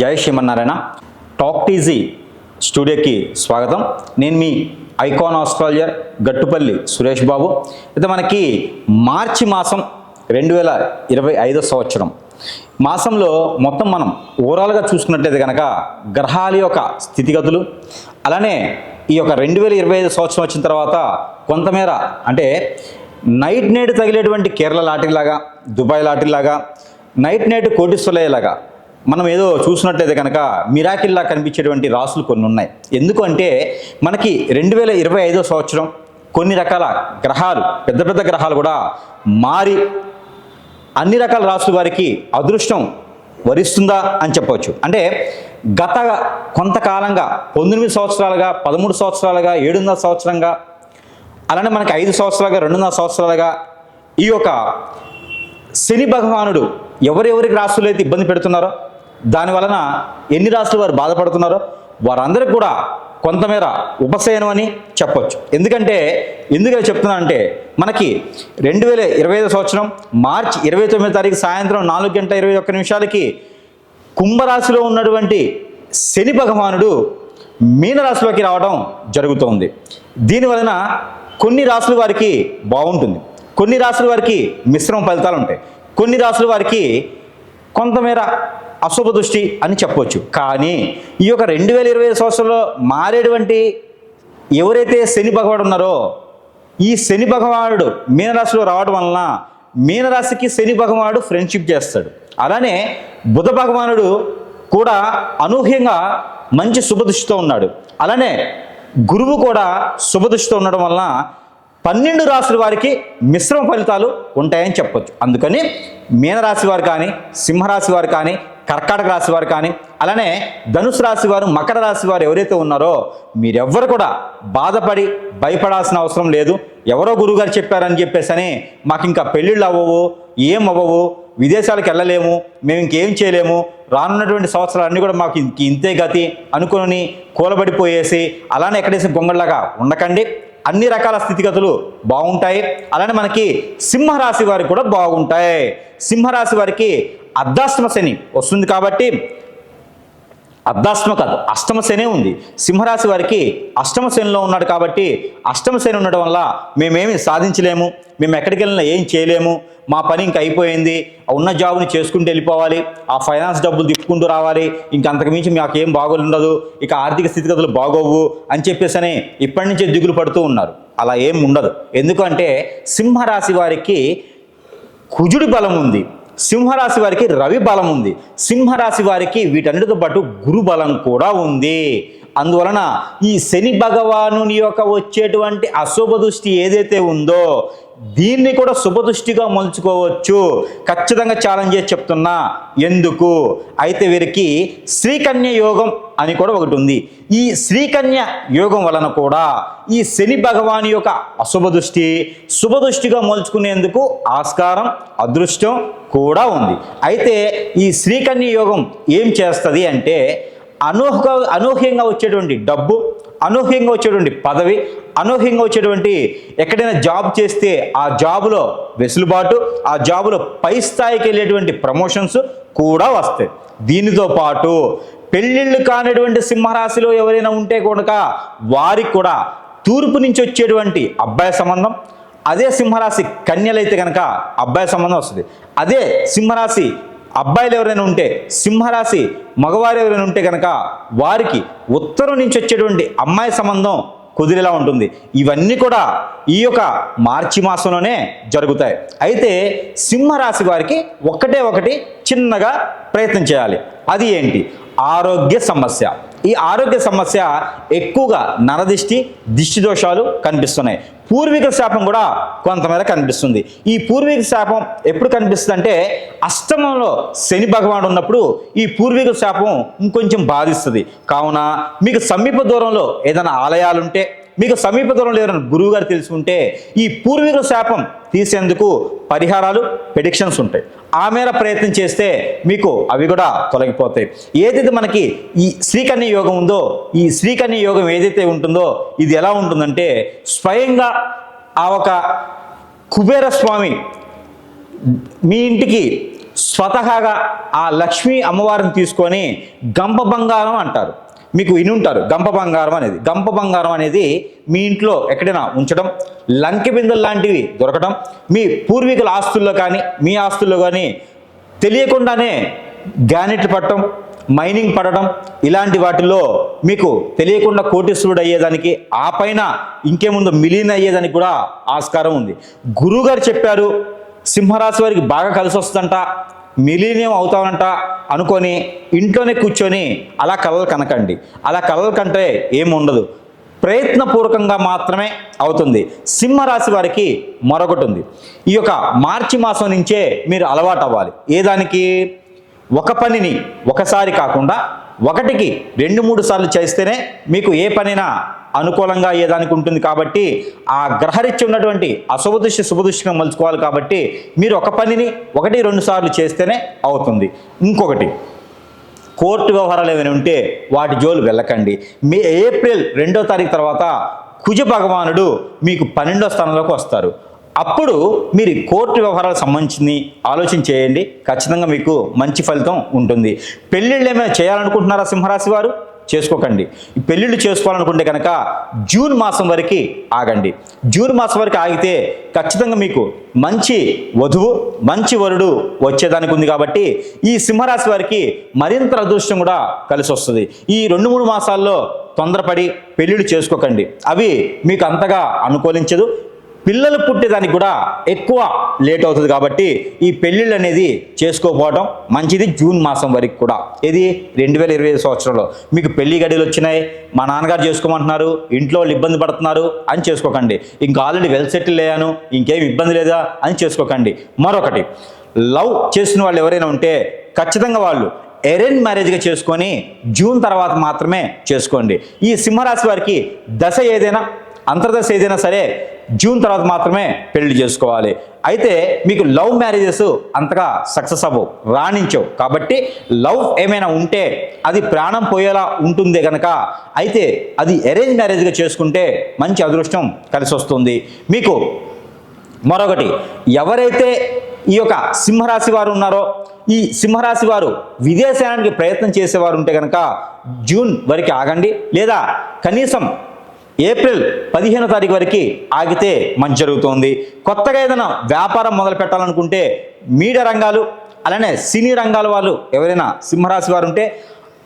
జై Srimannarayana. Talk TG స్టూడియోకి స్వాగతం. నేను మీ ఐకాన్ ఆస్ట్రాలజర్ గట్టుపల్లి సురేష్ బాబు. అయితే మనకి మార్చి మాసం రెండు వేల ఇరవై ఐదో సంవత్సరం. మాసంలో మొత్తం మనం ఓవరాల్గా చూసుకున్నట్లయితే కనుక గ్రహాల యొక్క స్థితిగతులు అలానే ఈ యొక్క రెండు వేల ఇరవై ఐదు సంవత్సరం వచ్చిన తర్వాత కొంతమేర అంటే నైట్ నైట్ తగిలేటువంటి కేరళ లాటిలాగా దుబాయ్ లాటిలాగా నైట్ నైట్ కోటీశ్వరయ్యేలాగా మనం ఏదో చూసినట్లయితే కనుక మిరాకిల్లా కనిపించేటువంటి రాసులు కొన్ని ఉన్నాయి. ఎందుకంటే మనకి రెండు వేల ఇరవై ఐదో సంవత్సరం కొన్ని రకాల గ్రహాలు పెద్ద పెద్ద గ్రహాలు కూడా మారి అన్ని రకాల రాసుల వారికి అదృష్టం వరిస్తుందా అని చెప్పవచ్చు. అంటే గత కొంతకాలంగా పంతొమ్మిది సంవత్సరాలుగా పదమూడు సంవత్సరాలుగా ఏడున్నర సంవత్సరంగా అలానే మనకి ఐదు సంవత్సరాలుగా రెండున్నర సంవత్సరాలుగా ఈ యొక్క శని భగవానుడు ఎవరెవరికి రాసులు అయితే ఇబ్బంది పెడుతున్నారో దాని వలన ఎన్ని రాసులు వారు బాధపడుతున్నారో వారందరికీ కూడా కొంతమేర ఉపశయనం అని చెప్పొచ్చు. ఎందుకంటే ఎందుకు చెప్తున్నా అంటే మనకి రెండు వేల ఇరవై ఐదు సంవత్సరం మార్చి ఇరవై తొమ్మిది తారీఖు సాయంత్రం నాలుగు గంట ఇరవై ఒక్క నిమిషాలకి కుంభరాశిలో ఉన్నటువంటి శని భగవానుడు మీనరాశిలోకి రావడం జరుగుతోంది. దీనివలన కొన్ని రాశులు వారికి బాగుంటుంది. కొన్ని రాశుల వారికి మిశ్రమ ఫలితాలు ఉంటాయి. కొన్ని రాశుల వారికి కొంతమేర అశుభ దృష్టి అని చెప్పవచ్చు కానీ ఈ యొక్క రెండు వేల ఇరవై ఐదు సంవత్సరంలో మారేటువంటి ఎవరైతే శని భగవాడు ఉన్నారో ఈ శని భగవానుడు మీనరాశిలో రావడం వలన మీనరాశికి శని భగవానుడు ఫ్రెండ్షిప్ చేస్తాడు. అలానే బుధ భగవానుడు కూడా అనూహ్యంగా మంచి శుభదృష్టితో ఉన్నాడు. అలానే గురువు కూడా శుభదృష్టితో ఉండడం వలన పన్నెండు రాశుల వారికి మిశ్రమ ఫలితాలు ఉంటాయని చెప్పొచ్చు. అందుకని మీనరాశి వారు కానీ సింహరాశి వారు కానీ కర్కాటక రాశి వారు కానీ అలానే ధనుసు రాశి వారు మకర రాశి వారు ఎవరైతే ఉన్నారో మీరెవ్వరు కూడా బాధపడి భయపడాల్సిన అవసరం లేదు. ఎవరో గురువుగారు చెప్పారని చెప్పేసి అని మాకు ఇంకా పెళ్ళిళ్ళు అవ్వవు ఏం అవ్వవు విదేశాలకు వెళ్ళలేము మేము ఇంకేం చేయలేము. రానున్నటువంటి సంవత్సరాలన్నీ కూడా మాకు ఇంక ఇంతే గతి అనుకుని కూలబడిపోయేసి అలానే ఎక్కడేసి గొంగళ్ళగా ఉండకండి. అన్ని రకాల స్థితిగతులు బాగుంటాయి. అలానే మనకి సింహరాశి వారికి కూడా బాగుంటాయి. సింహరాశి వారికి అర్ధాష్టమ శని వస్తుంది కాబట్టి అర్ధాష్టమ కాదు అష్టమ శనే ఉంది. సింహరాశి వారికి అష్టమ శనిలో ఉన్నాడు కాబట్టి అష్టమ శని ఉండడం వల్ల మేమేమి సాధించలేము మేము ఎక్కడికి వెళ్ళినా ఏం చేయలేము మా పని ఇంకా అయిపోయింది ఉన్న జాబ్ని చేసుకుంటూ వెళ్ళిపోవాలి ఆ ఫైనాన్స్ డబ్బులు తిప్పుకుంటూ రావాలి ఇంకా అంతకుమించి మాకు ఏం బాగోలుండదు ఇక ఆర్థిక స్థితిగతులు బాగోవు అని చెప్పేసి అని ఇప్పటి నుంచే దిగులు పడుతూ ఉన్నారు. అలా ఏం ఉండదు. ఎందుకంటే సింహరాశి వారికి కుజుడి బలం ఉంది. సింహరాశి వారికి రవి బలం ఉంది. సింహరాశి వారికి వీటన్నిటితో పాటు గురు బలం కూడా ఉంది. అందువలన ఈ శని భగవానుని యొక్క వచ్చేటువంటి అశుభ దృష్టి ఏదైతే ఉందో దీన్ని కూడా శుభదృష్టిగా మలుచుకోవచ్చు. ఖచ్చితంగా ఛాలెంజ్ చేసి చెప్తున్నా. ఎందుకు? అయితే వీరికి శ్రీకన్య యోగం అని కూడా ఒకటి ఉంది. ఈ శ్రీకన్య యోగం వలన కూడా ఈ శని భగవాని యొక్క అశుభ దృష్టి శుభదృష్టిగా మలుచుకునేందుకు ఆస్కారం అదృష్టం కూడా ఉంది. అయితే ఈ శ్రీకన్య యోగం ఏం చేస్తుంది అంటే అనూహ్య అనూహ్యంగా వచ్చేటువంటి డబ్బు అనూహ్యంగా వచ్చేటువంటి పదవి అనూహ్యంగా వచ్చేటువంటి ఎక్కడైనా జాబ్ చేస్తే ఆ జాబులో వెసులుబాటు ఆ జాబులో పై స్థాయికి వెళ్ళేటువంటి ప్రమోషన్స్ కూడా వస్తాయి. దీనితో పాటు పెళ్ళిళ్ళు కానిటువంటి సింహరాశిలో ఎవరైనా ఉంటే కనుక వారికి కూడా తూర్పు నుంచి వచ్చేటువంటి అబ్బాయి సంబంధం అదే సింహరాశి కన్యలైతే కనుక అబ్బాయి సంబంధం వస్తుంది. అదే సింహరాశి అబ్బాయిలు ఎవరైనా ఉంటే సింహరాశి మగవారు ఎవరైనా ఉంటే కనుక వారికి ఉత్తరం నుంచి వచ్చేటువంటి అమ్మాయి సంబంధం కుదిరేలా ఉంటుంది. ఇవన్నీ కూడా ఈ యొక్క మార్చి మాసంలోనే జరుగుతాయి. అయితే సింహరాశి వారికి ఒక్కటే ఒకటి చిన్నగా ప్రయత్నం చేయాలి. అది ఏంటి? ఆరోగ్య సమస్య. ఈ ఆరోగ్య సమస్య ఎక్కువగా నరదిష్టి దిష్టి దోషాలు కనిపిస్తున్నాయి. పూర్వీకుల శాపం కూడా కొంతమేర కనిపిస్తుంది. ఈ పూర్వీక శాపం ఎప్పుడు కనిపిస్తుంది అంటే అష్టమంలో శని భగవానుడు ఉన్నప్పుడు ఈ పూర్వీకుల శాపం ఇంకొంచెం బాధిస్తుంది. కావున మీకు సమీప దూరంలో ఏదైనా ఆలయాలుంటే మీకు సమీప దూరంలో ఎవరైనా గురువు గారు తెలుసుకుంటే ఈ పూర్వీకుల శాపం తీసేందుకు పరిహారాలు ప్రెడిక్షన్స్ ఉంటాయి. ఆ మేర ప్రయత్నం చేస్తే మీకు అవి కూడా తొలగిపోతాయి. ఏదైతే మనకి ఈ శ్రీకన్య యోగం ఉందో ఈ శ్రీకన్య యోగం ఏదైతే ఉంటుందో ఇది ఎలా ఉంటుందంటే స్వయంగా ఆ ఒక కుబేర స్వామి మీ ఇంటికి స్వతహాగా ఆ లక్ష్మీ అమ్మవారిని తీసుకొని గంప బంగారం అంటారు. మీకు విని ఉంటారు. గంప బంగారం అనేది. గంప బంగారం అనేది మీ ఇంట్లో ఎక్కడైనా ఉంచడం లంకె బిందెలు లాంటివి దొరకడం మీ పూర్వీకుల ఆస్తుల్లో కానీ మీ ఆస్తుల్లో కానీ తెలియకుండానే గ్యానెట్లు పట్టడం మైనింగ్ పడడం ఇలాంటి వాటిల్లో మీకు తెలియకుండా కోటీశ్వరుడు అయ్యేదానికి ఆ పైన ఇంకేముందో మిలీన్ అయ్యేదానికి కూడా ఆస్కారం ఉంది. గురువుగారు చెప్పారు సింహరాశి వారికి బాగా కలిసి వస్తుందంట మిలీనియం అవుతామంట అనుకొని ఇంట్లోనే కూర్చొని అలా కలలు కనకండి. అలా కలలు కంటే ఏముండదు. ప్రయత్నపూర్వకంగా మాత్రమే అవుతుంది. సింహరాశి వారికి మరొకటి ఉంది ఈ యొక్క మార్చి మాసం నుంచే మీరు అలవాటు అవ్వాలి ఏ దానికి? ఒక పనిని ఒకసారి కాకుండా ఒకటికి రెండు మూడు సార్లు చేస్తేనే మీకు ఏ పనైనా అనుకూలంగా అయ్యేదానికి ఉంటుంది కాబట్టి ఆ గ్రహరీత్య ఉన్నటువంటి అశుభదృష్టి శుభదృష్టిగా మలుచుకోవాలి కాబట్టి మీరు ఒక పనిని ఒకటి రెండు సార్లు చేస్తేనే అవుతుంది. ఇంకొకటి కోర్టు వ్యవహారాలు ఏమైనా ఉంటే వాటి జోలు వెళ్ళకండి. మీ ఏప్రిల్ రెండో తారీఖు తర్వాత కుజ భగవానుడు మీకు పన్నెండో స్థానంలోకి వస్తారు. అప్పుడు మీరు కోర్టు వ్యవహారాలకు సంబంధించి ఆలోచన చేయండి. ఖచ్చితంగా మీకు మంచి ఫలితం ఉంటుంది. పెళ్ళిళ్ళు ఏమైనా చేయాలనుకుంటున్నారా సింహరాశి వారు? చేసుకోకండి. పెళ్ళిళ్ళు చేసుకోవాలనుకుంటే కనుక జూన్ మాసం వరకు ఆగండి. జూన్ మాసం వరకు ఆగితే ఖచ్చితంగా మీకు మంచి వధువు మంచి వరుడు వచ్చేదానికి ఉంది కాబట్టి ఈ సింహరాశి వారికి మరింత అదృష్టం కూడా కలిసి వస్తుంది. ఈ రెండు మూడు మాసాల్లో తొందరపడి పెళ్ళిళ్ళు చేసుకోకండి. అవి మీకు అంతగా అనుకూలించదు. పిల్లలు పుట్టేదానికి కూడా ఎక్కువ లేట్ అవుతుంది కాబట్టి ఈ పెళ్ళిళ్ళు అనేది చేసుకోకపోవడం మంచిది జూన్ మాసం వరకు కూడా. ఇది రెండు వేల ఇరవై ఐదు సంవత్సరంలో. మీకు పెళ్ళి గడియలు వచ్చినాయి మా నాన్నగారు చేసుకోమంటున్నారు ఇంట్లో వాళ్ళు ఇబ్బంది పడుతున్నారు అని చేసుకోకండి. ఇంకా ఆల్రెడీ వెల్ సెటిల్ అయ్యాను ఇంకేం ఇబ్బంది లేదా అని చేసుకోకండి. మరొకటి లవ్ చేసిన వాళ్ళు ఎవరైనా ఉంటే ఖచ్చితంగా వాళ్ళు అరేంజ్ మ్యారేజ్గా చేసుకొని జూన్ తర్వాత మాత్రమే చేసుకోండి. ఈ సింహరాశి వారికి దశ ఏదైనా అంతర్దశ ఏదైనా సరే జూన్ తర్వాత మాత్రమే పెళ్ళి చేసుకోవాలి. అయితే మీకు లవ్ మ్యారేజెస్ అంతగా సక్సెస్ అవ్వవు రాణించవు. కాబట్టి లవ్ ఏమైనా ఉంటే అది ప్రాణం పోయేలా ఉంటుందే కనుక అయితే అది అరేంజ్ మ్యారేజ్గా చేసుకుంటే మంచి అదృష్టం కలిసి వస్తుంది. మీకు మరొకటి ఎవరైతే ఈ యొక్క సింహరాశి వారు ఉన్నారో ఈ సింహరాశి వారు విదేశానికి ప్రయత్నం చేసేవారు ఉంటే కనుక జూన్ వరకు ఆగండి. లేదా కనీసం ఏప్రిల్ పదిహేనో తారీఖు వరకు ఆగితే మంచి జరుగుతుంది. కొత్తగా ఏదైనా వ్యాపారం మొదలు పెట్టాలనుకుంటే మీడియా రంగాలు అలానే సినీ రంగాల వాళ్ళు ఎవరైనా సింహరాశి వారు ఉంటే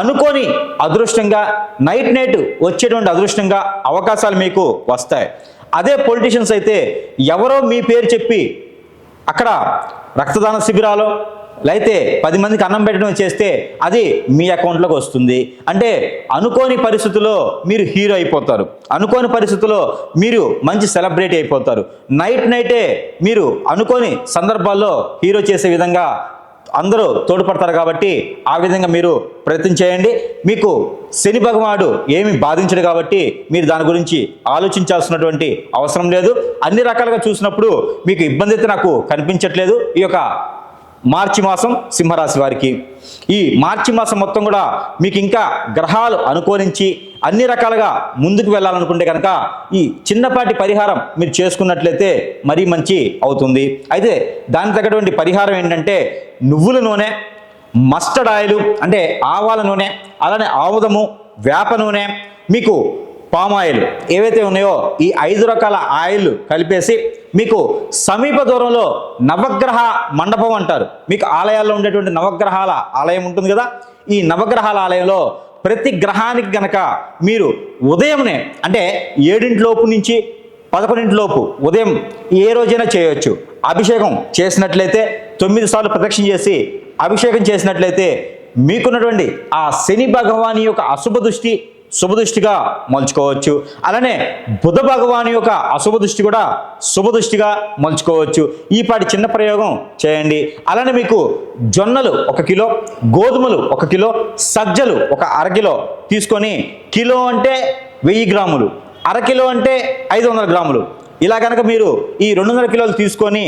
అనుకోని అదృష్టంగా నైట్ నైట్ వచ్చేటువంటి అదృష్టంగా అవకాశాలు మీకు వస్తాయి. అదే పొలిటీషియన్స్ అయితే ఎవరో మీ పేరు చెప్పి అక్కడ రక్తదాన శిబిరాలు అయితే పది మందికి అన్నం పెట్టడం చేస్తే అది మీ అకౌంట్లోకి వస్తుంది. అంటే అనుకోని పరిస్థితుల్లో మీరు హీరో అయిపోతారు. అనుకోని పరిస్థితుల్లో మీరు మంచి సెలబ్రిటీ అయిపోతారు. నైట్ నైటే మీరు అనుకోని సందర్భాల్లో హీరో చేసే విధంగా అందరూ తోడ్పడతారు కాబట్టి ఆ విధంగా మీరు ప్రయత్నం చేయండి. మీకు శని భగవానుడు ఏమి బాధించడు కాబట్టి మీరు దాని గురించి ఆలోచించాల్సినటువంటి అవసరం లేదు. అన్ని రకాలుగా చూసినప్పుడు మీకు ఇబ్బంది అయితే నాకు కనిపించట్లేదు. ఈ యొక్క మార్చి మాసం సింహరాశి వారికి. ఈ మార్చి మాసం మొత్తం కూడా మీకు ఇంకా గ్రహాలు అనుకూలించి అన్ని రకాలుగా ముందుకు వెళ్ళాలనుకుంటే కనుక ఈ చిన్నపాటి పరిహారం మీరు చేసుకున్నట్లయితే మరీ మంచి అవుతుంది. అయితే దానికి తగ్గటువంటి పరిహారం ఏంటంటే నువ్వుల నూనె మస్టర్డ్ ఆయిల్ అంటే ఆవాల నూనె అలానే ఆముదము వేప నూనె మీకు పామ్ ఆయిల్ ఏవైతే ఉన్నాయో ఈ ఐదు రకాల ఆయిల్ కలిపేసి మీకు సమీప దూరంలో నవగ్రహ మండపం అంటారు. మీకు ఆలయాల్లో ఉండేటువంటి నవగ్రహాల ఆలయం ఉంటుంది కదా? ఈ నవగ్రహాల ఆలయంలో ప్రతి గ్రహానికి గనక మీరు ఉదయంనే అంటే ఏడింటిలోపు నుంచి పదకొండింటిలోపు ఉదయం ఏ రోజైనా చేయొచ్చు. అభిషేకం చేసినట్లయితే తొమ్మిది సార్లు ప్రదక్షిణ చేసి అభిషేకం చేసినట్లయితే మీకున్నటువంటి ఆ శని భగవాని యొక్క అశుభ దృష్టి శుభదృష్టిగా మలుచుకోవచ్చు. అలానే బుధ భగవాని యొక్క అశుభ దృష్టి కూడా శుభదృష్టిగా మలుచుకోవచ్చు. ఈపాటి చిన్న ప్రయోగం చేయండి. అలానే మీకు జొన్నలు ఒక కిలో గోధుమలు ఒక కిలో సజ్జలు ఒక అరకిలో తీసుకొని కిలో అంటే వెయ్యి గ్రాములు అరకిలో అంటే ఐదు వందల గ్రాములు. ఇలా కనుక మీరు ఈ రెండు వందల కిలోలు తీసుకొని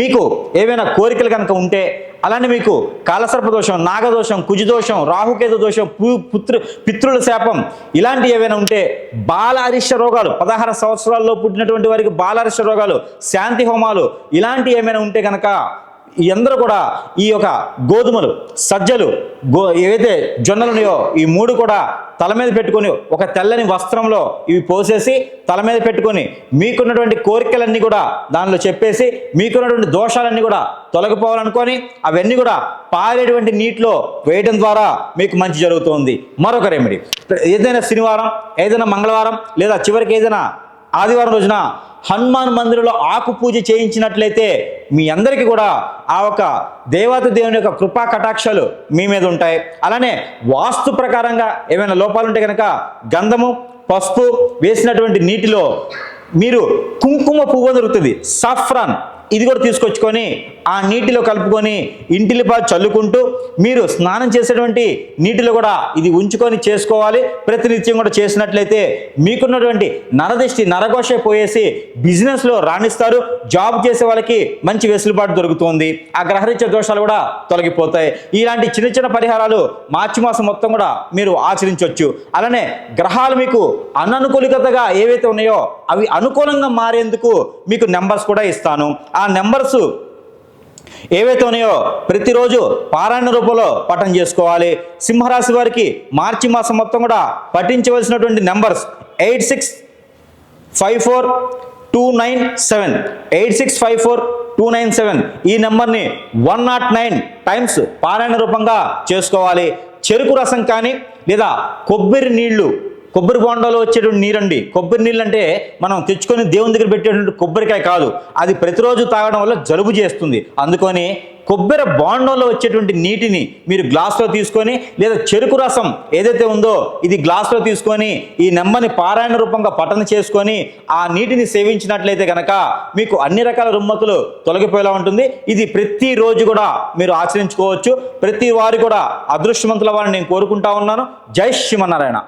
మీకు ఏవైనా కోరికలు కనుక ఉంటే అలానే మీకు కాలసర్ప దోషం నాగదోషం కుజదోషం రాహుకేతు దోషం పు- పుత్రు పితృల శాపం ఇలాంటివి ఏవైనా ఉంటే బాలారిష్య రోగాలు పదహారు సంవత్సరాల్లో పుట్టినటువంటి వారికి బాలారిష్య రోగాలు శాంతి హోమాలు ఇలాంటివి ఏమైనా ఉంటే కనుక ఈ అందరూ కూడా ఈ యొక్క గోధుమలు సజ్జలు గో ఏవైతే జొన్నలు ఉన్నాయో ఈ మూడు కూడా తల మీద పెట్టుకొని ఒక తెల్లని వస్త్రంలో ఇవి పోసేసి తల మీద పెట్టుకొని మీకున్నటువంటి కోరికలన్నీ కూడా దానిలో చెప్పేసి మీకున్నటువంటి దోషాలన్నీ కూడా తొలగిపోవాలనుకొని అవన్నీ కూడా పారేటువంటి నీటిలో వేయడం ద్వారా మీకు మంచి జరుగుతుంది. మరొక రెమెడీ ఏదైనా శనివారం ఏదైనా మంగళవారం లేదా చివరికి ఏదైనా ఆదివారం రోజున హనుమాన్ మందిరంలో ఆకు పూజ చేయించినట్లయితే మీ అందరికీ కూడా ఆ ఒక దేవత దేవుని యొక్క కృపా కటాక్షాలు మీ మీద ఉంటాయి. అలానే వాస్తు ప్రకారంగా ఏమైనా లోపాలు ఉంటే కనుక గంధము పసుపు వేసినటువంటి నీటిలో మీరు కుంకుమ పువ్వు దొరుకుతుంది. సాఫ్రాన్ ఇది కూడా తీసుకొచ్చుకొని ఆ నీటిలో కలుపుకొని ఇంటిలిపా చల్లుకుంటూ మీరు స్నానం చేసేటువంటి నీటిలో కూడా ఇది ఉంచుకొని చేసుకోవాలి. ప్రతినిత్యం కూడా చేసినట్లయితే మీకున్నటువంటి నరదిష్టి నరఘోష పోయేసి బిజినెస్లో రాణిస్తారు. జాబ్ చేసే వాళ్ళకి మంచి వెసులుబాటు దొరుకుతుంది. ఆ గ్రహరీత్య దోషాలు కూడా తొలగిపోతాయి. ఇలాంటి చిన్న చిన్న పరిహారాలు మార్చి మాసం మొత్తం కూడా మీరు ఆచరించవచ్చు అలానే గ్రహాలు మీకు అననుకూలికతగా ఏవైతే ఉన్నాయో అవి అనుకూలంగా మారేందుకు మీకు నెంబర్స్ కూడా ఇస్తాను. ఆ నెంబర్స్ ఏవైతే ఉన్నాయో ప్రతిరోజు పారాయణ రూపంలో పఠనం చేసుకోవాలి. సింహరాశి వారికి మార్చి మాసం మొత్తం కూడా పఠించవలసినటువంటి numbers eight six five four two nine seven. Eight six five four two nine seven. ఈ నెంబర్ని వన్ నాట్ నైన్ టైమ్స్ పారాయణ రూపంగా చేసుకోవాలి. చెరుకు రసం కానీ లేదా కొబ్బరి నీళ్ళు కొబ్బరి బోండాలో వచ్చేటువంటి నీరండి. కొబ్బరి నీళ్ళు అంటే మనం తెచ్చుకొని దేవుని దగ్గర పెట్టేటువంటి కొబ్బరికాయ కాదు. అది ప్రతిరోజు తాగడం వల్ల జలుబు చేస్తుంది. అందుకని కొబ్బరి బోండంలో వచ్చేటువంటి నీటిని మీరు గ్లాస్లో తీసుకొని లేదా చెరుకు రసం ఏదైతే ఉందో ఇది గ్లాస్లో తీసుకొని ఈ నెమ్మని పారాయణ రూపంగా పఠన చేసుకొని ఆ నీటిని సేవించినట్లయితే కనుక మీకు అన్ని రకాల రుమ్మతులు తొలగిపోయేలా ఉంటుంది. ఇది ప్రతిరోజు కూడా మీరు ఆచరించుకోవచ్చు. ప్రతి వారు కూడా అదృష్టవంతుల వారిని నేను కోరుకుంటా ఉన్నాను. జై శ్రీమన్నారాయణ.